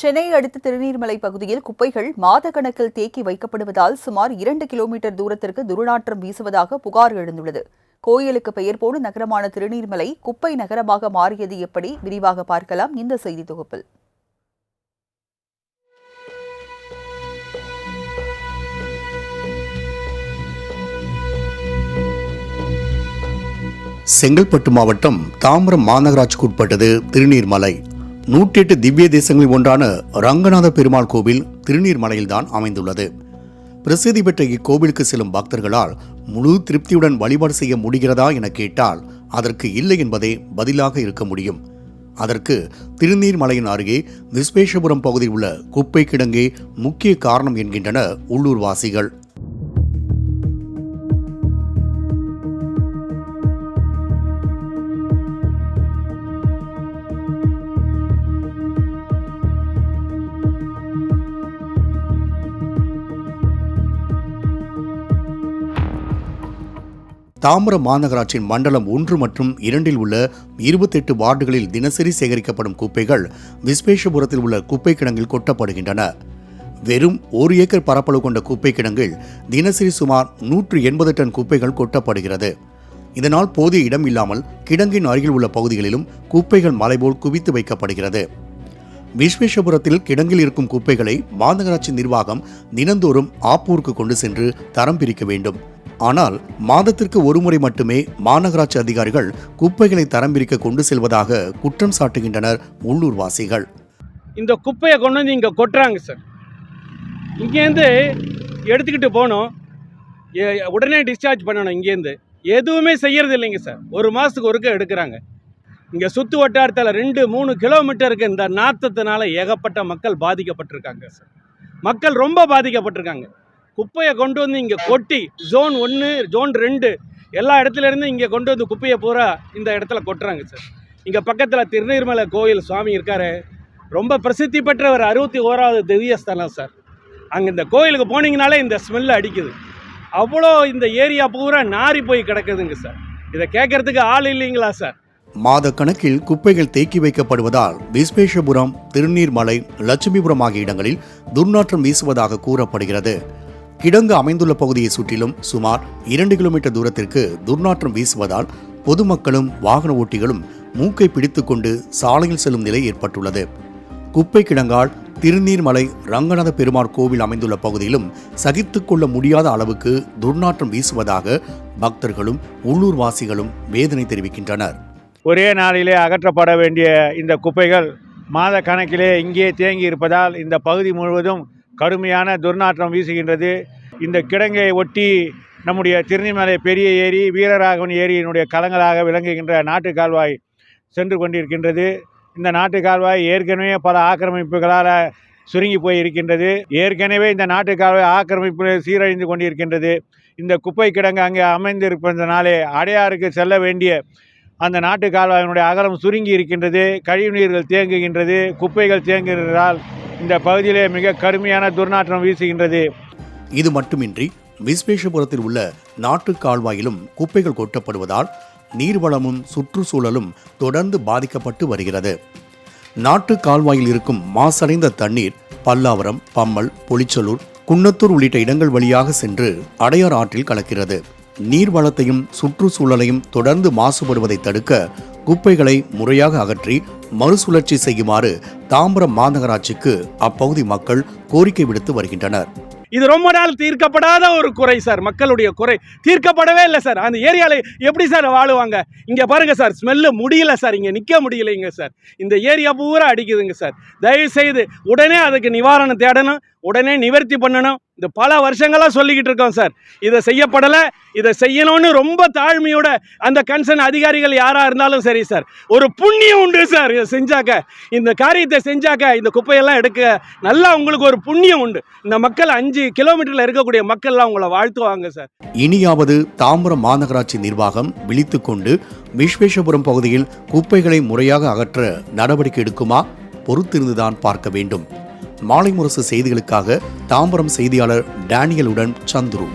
சென்னையை அடுத்த திருநீர்மலை பகுதியில் குப்பைகள் மாத கணக்கில் தேக்கி வைக்கப்படுவதால் சுமார் இரண்டு கிலோமீட்டர் தூரத்திற்கு துர்நாற்றம் வீசுவதாக புகார் எழுந்துள்ளது. கோயிலுக்கு பெயர் போடு நகரமான திருநீர்மலை குப்பை நகரமாக மாறியது எப்படி? விரிவாக பார்க்கலாம் இந்த செய்தி தொகுப்பில். செங்கல்பட்டு மாவட்டம் தாம்பரம் மாநகராட்சிக்கு உட்பட்டது திருநீர்மலை. நூற்றி எட்டு திவ்ய தேசங்களில் ஒன்றான ரங்கநாத பெருமாள் கோவில் திருநீர்மலையில்தான் அமைந்துள்ளது. பிரசித்தி பெற்ற இக்கோவிலுக்கு செல்லும் பக்தர்களால் முழு திருப்தியுடன் வழிபாடு செய்ய முடிகிறதா என கேட்டால் அதற்கு இல்லை என்பதே பதிலாக இருக்க முடியும். அதற்கு திருநீர்மலையின் அருகே விஸ்வேஷபுரம் பகுதியில் உள்ள குப்பை கிடங்கே முக்கிய காரணம் என்கின்றனர் உள்ளூர்வாசிகள். தாம்பரம் மாநகராட்சியின் மண்டலம் ஒன்று மற்றும் இரண்டில் உள்ள இருபத்தெட்டு வார்டுகளில் தினசரி சேகரிக்கப்படும் குப்பைகள் விஸ்வேஷபுரத்தில் உள்ள குப்பை கிடங்கில் கொட்டப்படுகின்றன. வெறும் ஒரு ஏக்கர் பரப்பளவு கொண்ட குப்பை கிடங்கில் தினசரி சுமார் நூற்று எண்பது டன் குப்பைகள் கொட்டப்படுகிறது. இதனால் போதிய இடம் இல்லாமல் கிடங்கின் அருகில் உள்ள பகுதிகளிலும் குப்பைகள் மலைபோல் குவித்து வைக்கப்படுகிறது. விஸ்வேஷபுரத்தில் கிடங்கில் இருக்கும் குப்பைகளை மாநகராட்சி நிர்வாகம் தினந்தோறும் ஆப்பூருக்கு கொண்டு சென்று தரம் பிரிக்க வேண்டும். ஆனால் மாதத்திற்கு ஒருமுறை மட்டுமே மாநகராட்சி அதிகாரிகள் குப்பைகளை தரம் பிரிக்க கொண்டு செல்வதாக குற்றம் சாட்டுகின்றனர் உள்ளூர்வாசிகள். இந்த குப்பையை கொண்டு வந்து இங்கே கொட்டுறாங்க சார் இங்கேருந்து எடுத்துக்கிட்டு போகணும். உடனே டிஸ்சார்ஜ் பண்ணணும் இங்கேருந்து எதுவுமே செய்யறது இல்லைங்க சார் ஒரு மாதத்துக்கு ஒருக்க எடுக்கிறாங்க. இங்கே சுற்று வட்டாரத்தில் ரெண்டு மூணு கிலோமீட்டருக்கு இந்த நாத்தத்தினால ஏகப்பட்ட மக்கள் பாதிக்கப்பட்டிருக்காங்க சார் மக்கள் ரொம்ப பாதிக்கப்பட்டிருக்காங்க. குப்பையை கொண்டு வந்து இங்கே கொட்டி ஜோன் ஒன்று ஜோன் ரெண்டு எல்லா இடத்துலேருந்து இங்கே கொண்டு வந்து குப்பையை பூரா இந்த இடத்துல கொட்டுறாங்க சார். இங்கே பக்கத்தில் திருநீர்மலை கோயில் சுவாமி இருக்காரு. ரொம்ப பிரசித்தி பெற்ற ஒரு அறுபத்தி ஓராவது திவ்ய ஸ்தலம் சார். அங்கே இந்த கோயிலுக்கு போனீங்கனாலே இந்த ஸ்மெல் அடிக்குது. அவ்வளோ இந்த ஏரியா பூரா நாறி போய் கிடக்குதுங்க சார். இதை கேட்கறதுக்கு ஆள் இல்லைங்களா சார்? மாத கணக்கில் குப்பைகள் தேக்கி வைக்கப்படுவதால் விஸ்வேஷபுரம் திருநீர்மலை லட்சுமிபுரம் ஆகிய இடங்களில் துர்நாற்றம் வீசுவதாக கூறப்படுகிறது. கிடங்கு அமைந்துள்ள பகுதியை சுற்றிலும் சுமார் இரண்டு கிலோமீட்டர் தூரத்திற்கு துர்நாற்றம் வீசுவதால் பொதுமக்களும் வாகன ஓட்டிகளும் மூக்கை பிடித்துக்கொண்டு சாலையில் செல்லும் நிலை ஏற்பட்டுள்ளது. குப்பை கிடங்கால் திருநீர்மலை ரங்கநாத பெருமாள் கோவில் அமைந்துள்ள பகுதியிலும் சகித்துக்கொள்ள முடியாத அளவுக்கு துர்நாற்றம் வீசுவதாக பக்தர்களும் உள்ளூர்வாசிகளும் வேதனை தெரிவிக்கின்றனர். ஒரே நாளிலே அகற்றப்பட வேண்டிய இந்த குப்பைகள் மாத கணக்கிலே இங்கே தேங்கி இருப்பதால் இந்த பகுதி முழுவதும் கடுமையான துர்நாற்றம் வீசுகின்றது. இந்த கிடங்கை ஒட்டி நம்முடைய திருநெல்வேலி பெரிய ஏரி வீரராகவன் ஏரியினுடைய களங்களாக விளங்குகின்ற நாட்டு கால்வாய் சென்று கொண்டிருக்கின்றது. இந்த நாட்டு கால்வாய் ஏற்கனவே பல ஆக்கிரமிப்புகளால் சுருங்கி போய் இருக்கின்றது ஏற்கனவே இந்த நாட்டு கால்வாய் ஆக்கிரமிப்பு சீரழிந்து கொண்டிருக்கின்றது. இந்த குப்பை கிடங்கு அங்கே அமைந்திருப்பதனாலே அடையாருக்கு செல்ல வேண்டிய அந்த நாட்டு கால்வாயினுடைய அகலம் சுருங்கி இருக்கின்றது. கழிவுநீர்கள் தேங்குகின்றது. குப்பைகள் தேங்குகிறதால் இந்த பகுதியிலே மிக கடுமையான துர்நாற்றம் வீசுகின்றது. இது மட்டுமின்றி விஸ்வேஷபுரத்தில் உள்ள நாட்டு கால்வாயிலும் குப்பைகள் கொட்டப்படுவதால் நீர்வளமும் சுற்றுச்சூழலும் தொடர்ந்து பாதிக்கப்பட்டு வருகிறது. நாட்டு கால்வாயில் இருக்கும் மாசடைந்த தண்ணீர் பல்லாவரம் பம்மல் பொலிச்சலூர் குன்னத்தூர் உள்ளிட்ட இடங்கள் வழியாக சென்று அடையார் ஆற்றில் கலக்கிறது. நீர்வளத்தையும் சுற்றுச்சூழலையும் தொடர்ந்து மாசுபடுவதை தடுக்க குப்பைகளை முறையாக அகற்றி மறுசுழற்சி செய்யுமாறு தாம்பரம் மாநகராட்சிக்கு அப்பகுதி மக்கள் கோரிக்கை விடுத்து வருகின்றனர். இது ரொம்ப நாள் தீர்க்கப்படாத ஒரு குறை சார் மக்களுடைய குறை. தீர்க்கப்படவே இல்லை சார் அந்த ஏரியாவில் எப்படி சார் வாழுவாங்க? இங்கே பாருங்க சார் ஸ்மெல்லு முடியல சார் இங்கே நிற்க முடியலைங்க சார் இந்த ஏரியா பூரா அடிக்குதுங்க சார் தயவு செய்து உடனே அதுக்கு நிவாரணம் தேடணும். உடனே நிவர்த்தி பண்ணணும். இந்த பல வருஷங்களாக சொல்லிக்கிட்டு இருக்கோம் சார். இதை செய்யப்படலை. இதை செய்யணும்னு ரொம்ப தாழ்மையோட அந்த கன்சர்ன் அதிகாரிகள் யாராக இருந்தாலும் சரி சார். ஒரு புண்ணியம் உண்டு சார் இதை செஞ்சாக்க. இந்த காரியத்தை செஞ்சாக்க இந்த குப்பையெல்லாம் எடுக்க நல்லா உங்களுக்கு ஒரு புண்ணியம் உண்டு. இந்த மக்கள் அஞ்சு கிலோமீட்டரில் இருக்கக்கூடிய மக்கள்லாம் உங்களை வாழ்த்துவாங்க சார். இனியாவது தாம்பரம் மாநகராட்சி நிர்வாகம் விழித்துக்கொண்டு விஸ்வேஷபுரம் பகுதியில் குப்பைகளை முறையாக அகற்ற நடவடிக்கை எடுக்குமா? பொறுத்திருந்துதான் பார்க்க வேண்டும். மாலை முரசு செய்திகளுக்காக தாம்பரம் செய்தியாளர் டேனியலுடன் சந்துரு.